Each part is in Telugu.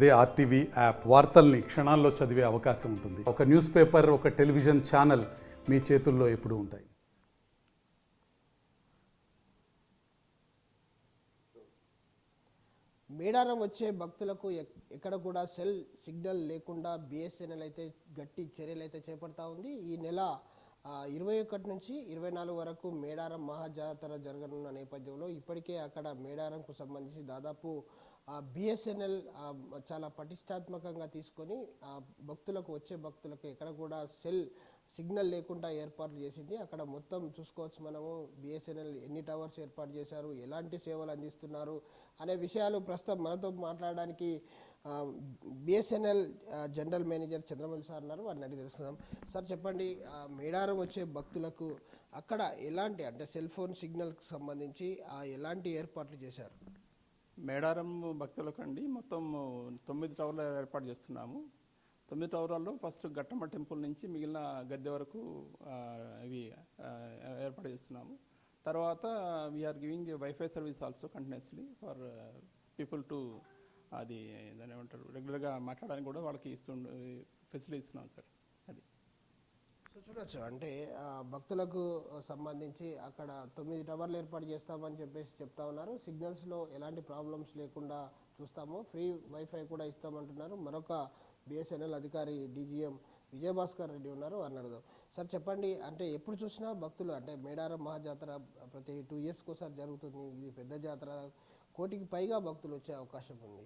అదే ఆర్టీవీ యాప్. వార్తల్ని క్షణాల్లో చదివే అవకాశం ఉంటుంది. ఒక న్యూస్ పేపర్ ఒక టెలివిజన్ ఛానల్ మీ చేతుల్లో ఎప్పుడూ ఉంటాయి. మేడారం వచ్చే భక్తులకు ఎక్కడ కూడా సెల్ సిగ్నల్ లేకుండా బిఎస్ఎన్ఎల్ అయితే గట్టి చర్యలు అయితే చేపడతా ఉంది. ఈ నెల ఇరవై ఒకటి నుంచి ఇరవై నాలుగు వరకు మేడారం మహాజాతర జరగనున్న నేపథ్యంలో ఇప్పటికే అక్కడ మేడారంకు సంబంధించి దాదాపు బిఎస్ఎన్ఎల్ చాలా పటిష్టాత్మకంగా తీసుకొని ఆ భక్తులకు వచ్చే భక్తులకు ఎక్కడ కూడా సెల్ సిగ్నల్ లేకుండా ఏర్పాట్లు చేసింది. అక్కడ మొత్తం చూసుకోవచ్చు మనము. బిఎస్ఎన్ఎల్ ఎన్ని టవర్స్ ఏర్పాటు చేశారు? ఎలాంటి సేవలు అందిస్తున్నారు? అనే విషయాలు ప్రస్తుతం మనతో మాట్లాడడానికి BSNL general manager Chandramouli sir ఉన్నారు. వారిని అడిగి తెలుసుకుందాం. సార్ చెప్పండి మేడారం వచ్చే భక్తులకు అక్కడ ఎలాంటి అంటే సెల్ ఫోన్ సిగ్నల్కి సంబంధించి ఎలాంటి ఏర్పాట్లు చేశారు? మేడారం భక్తులకు అండి మొత్తం తొమ్మిది టవర్లు ఏర్పాటు చేస్తున్నాము. తొమ్మిది టవర్లలో ఫస్ట్ గట్టమ్మ టెంపుల్ నుంచి మిగిలిన గద్దె వరకు ఇవి ఏర్పాటు చేస్తున్నాము. తర్వాత we are giving wifi service also continuously for people to అది దాని ఏమంటారు రెగ్యులర్గా మాట్లాడడానికి కూడా వాళ్ళకి ఇస్తు ఫెసిలిటీ ఇస్తున్నాం సార్ అది. చూడొచ్చు అంటే భక్తులకు సంబంధించి అక్కడ తొమ్మిది టవర్లు ఏర్పాటు చేస్తామని చెప్పేసి చెప్తా ఉన్నారు. సిగ్నల్స్లో ఎలాంటి ప్రాబ్లమ్స్ లేకుండా చూస్తాము. ఫ్రీ వైఫై కూడా ఇస్తామంటున్నారు. మరొక బిఎస్ఎన్ఎల్ అధికారి డీజీఎం విజయభాస్కర్ రెడ్డి ఉన్నారు. అని అడుగుదాం. సార్ చెప్పండి అంటే ఎప్పుడు చూసినా భక్తులు అంటే మేడారం మహాజాతర ప్రతి టూ ఇయర్స్కి ఒకసారి జరుగుతుంది. ఇది పెద్ద జాతర. కోటికి పైగా భక్తులు వచ్చే అవకాశం ఉంది.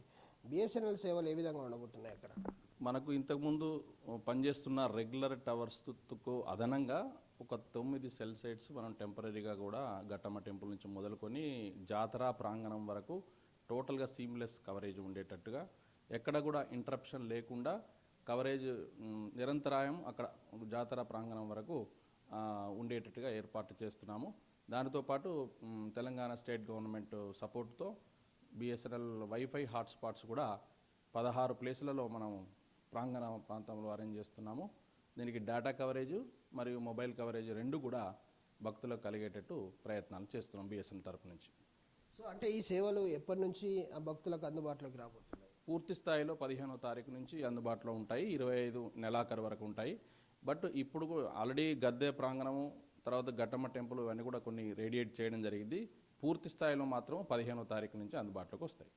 బిఎస్ఎన్ఎల్ సేవలు ఏ విధంగా ఉండబోతున్నాయి అక్కడ? మనకు ఇంతకుముందు పనిచేస్తున్న రెగ్యులర్ టవర్స్కు అదనంగా ఒక తొమ్మిది సెల్ సైట్స్ మనం టెంపరీగా కూడా ఘట్టమ్మ టెంపుల్ నుంచి మొదలుకొని జాతర ప్రాంగణం వరకు టోటల్గా సీమ్లెస్ కవరేజ్ ఉండేటట్టుగా ఎక్కడ కూడా ఇంటరప్షన్ లేకుండా కవరేజ్ నిరంతరాయం అక్కడ జాతర ప్రాంగణం వరకు ఉండేటట్టుగా ఏర్పాటు చేస్తున్నాము. దానితో పాటు తెలంగాణ స్టేట్ గవర్నమెంట్ సపోర్ట్తో బిఎస్ఎన్ఎల్ వైఫై హాట్స్పాట్స్ కూడా పదహారు ప్లేసులలో మనం ప్రాంగణ ప్రాంతంలో అరేంజ్ చేస్తున్నాము. దీనికి డేటా కవరేజ్ మరియు మొబైల్ కవరేజ్ రెండు కూడా భక్తులకు కలిగేటట్టు ప్రయత్నాలు చేస్తున్నాం బిఎస్ఎన్ తరపు నుంచి. సో అంటే ఈ సేవలు ఎప్పటి నుంచి ఆ భక్తులకు అందుబాటులోకి రాబోతున్నాయి? పూర్తి స్థాయిలో పదిహేనో తారీఖు నుంచి అందుబాటులో ఉంటాయి ఇరవై ఐదు నెలాఖరు వరకు ఉంటాయి. బట్ ఇప్పుడు ఆల్రెడీ గద్దె ప్రాంగణము తర్వాత ఘట్టమ్మ టెంపుల్ ఇవన్నీ కూడా కొన్ని రేడియేట్ చేయడం జరిగింది. పూర్తి స్థాయిలో మాత్రం పదిహేనో తారీఖు నుంచి అందుబాటులోకి వస్తాయి.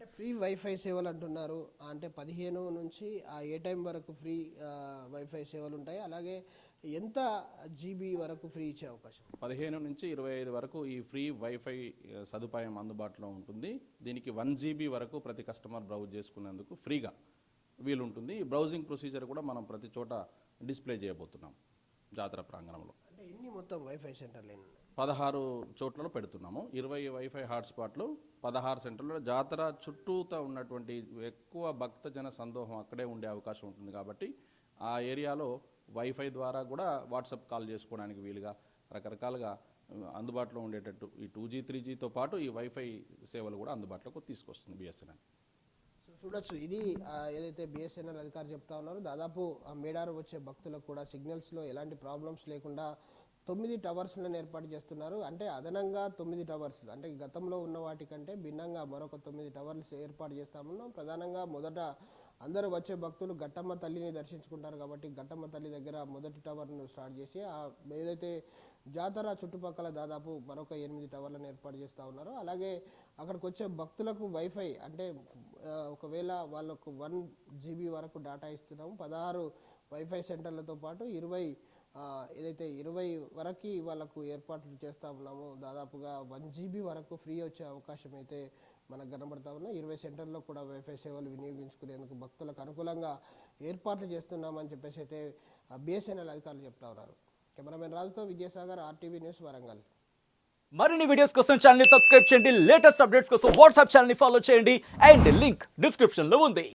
అంటే ఫ్రీ వైఫై సేవలు అంటున్నారు. అంటే పదిహేను నుంచి ఆ ఏ టైం వరకు ఫ్రీ వైఫై సేవలు ఉంటాయి. అలాగే ఎంత జీబీ వరకు ఫ్రీ ఇచ్చే అవకాశం? పదిహేను నుంచి ఇరవై ఐదు వరకు ఈ ఫ్రీ వైఫై సదుపాయం అందుబాటులో ఉంటుంది. దీనికి వన్ జీబీ వరకు ప్రతి కస్టమర్ బ్రౌజ్ చేసుకునేందుకు ఫ్రీగా వీలుంటుంది. ఈ బ్రౌజింగ్ ప్రొసీజర్ కూడా మనం ప్రతి చోట డిస్ప్లే చేయబోతున్నాం జాతర ప్రాంగణంలో. ఎన్ని మొత్తం వైఫై సెంటర్లు ఎన్ని పదహారు చోట్లలో పెడుతున్నాము. ఇరవై వైఫై హాట్స్పాట్లు పదహారు సెంటర్లో జాతర చుట్టూతా ఉన్నటువంటి ఎక్కువ భక్తజన సందోహం అక్కడే ఉండే అవకాశం ఉంటుంది కాబట్టి ఆ ఏరియాలో వైఫై ద్వారా కూడా వాట్సాప్ కాల్ చేసుకోవడానికి వీలుగా రకరకాలుగా అందుబాటులో ఉండేటట్టు ఈ టూ జీ త్రీ జీతో పాటు ఈ వైఫై సేవలు కూడా అందుబాటులోకి తీసుకొస్తుంది బిఎస్ఎన్ఎల్. చూడొచ్చు. ఇది ఏదైతే బిఎస్ఎన్ఎల్ అధికారి చెప్తా ఉన్నారో దాదాపు ఆ మేడారం వచ్చే భక్తులకు కూడా సిగ్నల్స్లో ఎలాంటి ప్రాబ్లమ్స్ లేకుండా తొమ్మిది టవర్స్లను ఏర్పాటు చేస్తున్నారు. అంటే అదనంగా తొమ్మిది టవర్స్. అంటే గతంలో ఉన్న వాటికంటే భిన్నంగా మరొక తొమ్మిది టవర్స్ ఏర్పాటు చేస్తామన్నాం. ప్రధానంగా మొదట అందరూ వచ్చే భక్తులు ఘట్టమ్మ తల్లిని దర్శించుకుంటారు కాబట్టి గట్టమ్మ తల్లి దగ్గర మొదటి టవర్ను స్టార్ట్ చేసి ఆ ఏదైతే జాతర చుట్టుపక్కల దాదాపు మరొక ఎనిమిది టవర్లను ఏర్పాటు చేస్తూ ఉన్నారు అలాగే అక్కడికి వచ్చే భక్తులకు వైఫై అంటే ఒకవేళ వాళ్ళకు వన్ జీబీ వరకు డేటా ఇస్తున్నాము. పదహారు వైఫై సెంటర్లతో పాటు ఇరవై ఏదైతే ఇరవై వరకు వాళ్ళకు ఏర్పాట్లు చేస్తూ ఉన్నాము. దాదాపుగా వన్ జీబీ వరకు ఫ్రీ వచ్చే అవకాశం అయితే మనకు కనబడతా ఉన్నాయి. ఇరవై సెంటర్లో కూడా వైఫై సేవలు వినియోగించుకునేందుకు భక్తులకు అనుకూలంగా ఏర్పాట్లు చేస్తున్నామని చెప్పేసి అయితే బిఎస్ఎన్ఎల్ అధికారులు చెప్తా ఉన్నారు. కెమెరామెన్ రాజుతో విజయసాగర్ ఆర్టీవీ న్యూస్ వరంగల్. మరిన్ని వీడియోస్ కోసం ఛానల్ సబ్స్క్రైబ్ చేయండి. లేటెస్ట్ అప్డేట్స్ కోసం వాట్సాప్ ఛానల్ ఫాలో చేయండి. అండ్ లింక్ డిస్క్రిప్షన్లో ఉంది.